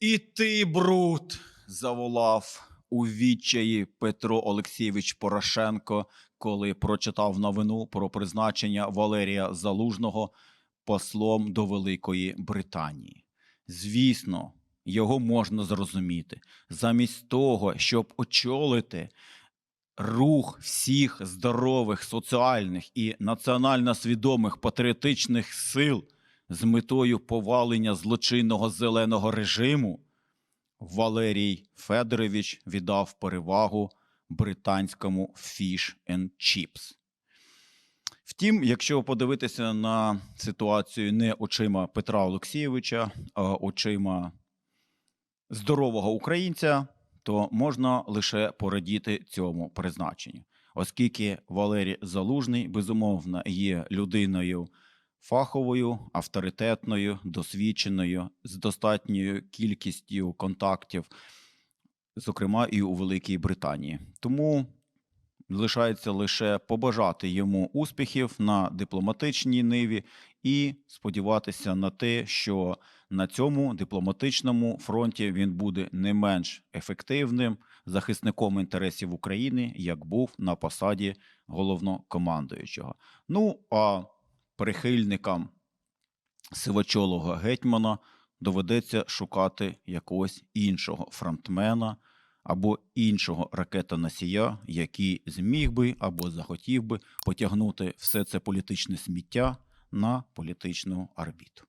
І ти, брут, заволав у відчаї Петро Олексійович Порошенко, коли прочитав новину про призначення Валерія Залужного послом до Великої Британії. Звісно, його можна зрозуміти. Замість того, щоб очолити рух всіх здорових соціальних і національно свідомих патріотичних сил з метою повалення злочинного зеленого режиму, Валерій Федорович віддав перевагу британському Fish and Chips. Втім, якщо подивитися на ситуацію не очима Петра Олексійовича, а очима здорового українця, то можна лише порадіти цьому призначенню, оскільки Валерій Залужний, безумовно, є людиною фаховою, авторитетною, досвідченою, з достатньою кількістю контактів, зокрема і у Великій Британії. Тому лишається лише побажати йому успіхів на дипломатичній ниві і сподіватися на те, що на цьому дипломатичному фронті він буде не менш ефективним захисником інтересів України, як був на посаді головнокомандуючого. Ну а прихильникам сивочолого гетьмана доведеться шукати якогось іншого фронтмена або іншого ракетоносія, який зміг би або захотів би потягнути все це політичне сміття на політичну орбіту.